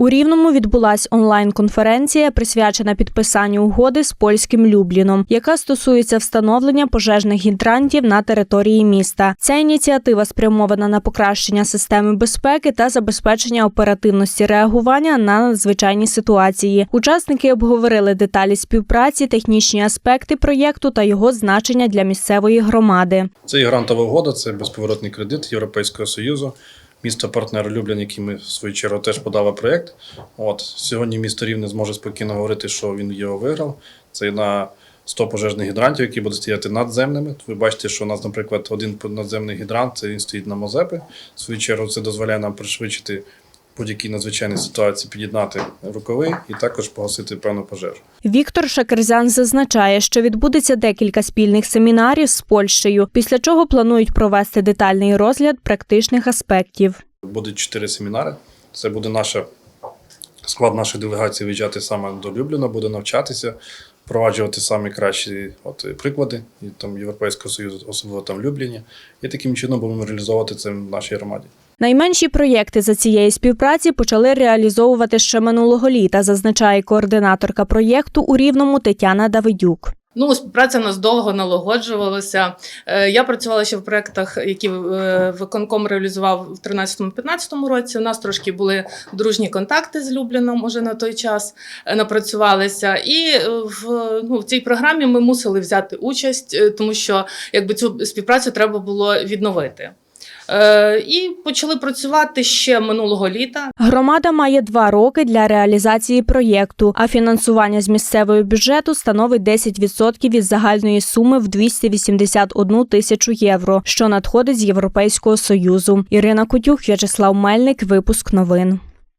У Рівному відбулась онлайн-конференція, присвячена підписанню угоди з польським Любліном, яка стосується встановлення пожежних гідрантів на території міста. Ця ініціатива спрямована на покращення системи безпеки та забезпечення оперативності реагування на надзвичайні ситуації. Учасники обговорили деталі співпраці, технічні аспекти проєкту та його значення для місцевої громади. Це грантова угода, це безповоротний кредит Європейського Союзу. Місто партнер Люблін, який ми в свою чергу теж подали проєкт. От сьогодні місто Рівне зможе спокійно говорити, що він його виграв. Це на 100 пожежних гідрантів, які будуть стояти надземними. Ви бачите, що у нас, наприклад, один надземний гідрант це він стоїть на Мозепи. В свою чергу це дозволяє нам пришвидшити будь-які надзвичайні ситуації, під'єднати рукави і також погасити певну пожежу. Віктор Шакерзян зазначає, що відбудеться декілька спільних семінарів з Польщею, після чого планують провести детальний розгляд практичних аспектів. Буде чотири семінари. Це буде наша склад нашої делегації виїжджати саме до Любліна, буде навчатися, впроваджувати самі кращі от, приклади і там Європейського Союзу, особливо там Любліні. І таким чином будемо реалізовувати це в нашій громаді. Найменші проєкти за цієї співпраці почали реалізовувати ще минулого літа, зазначає координаторка проєкту у Рівному Тетяна Давидюк. Ну, співпраця нас довго налагоджувалася. Е, Я працювала ще в проєктах, які е, виконком реалізував в 13-15 році. У нас трошки були дружні контакти з Любліном уже на той час е, напрацювалися. І в, ну, в цій програмі ми мусили взяти участь, тому що якби цю співпрацю треба було відновити. Е, І почали працювати ще минулого літа. Громада має два роки для реалізації проєкту, а фінансування з місцевого бюджету становить 10% від загальної суми в 281 тисячу євро, що надходить з Європейського союзу. Ірина Кутюх, В'ячеслав Мельник. Випуск новин.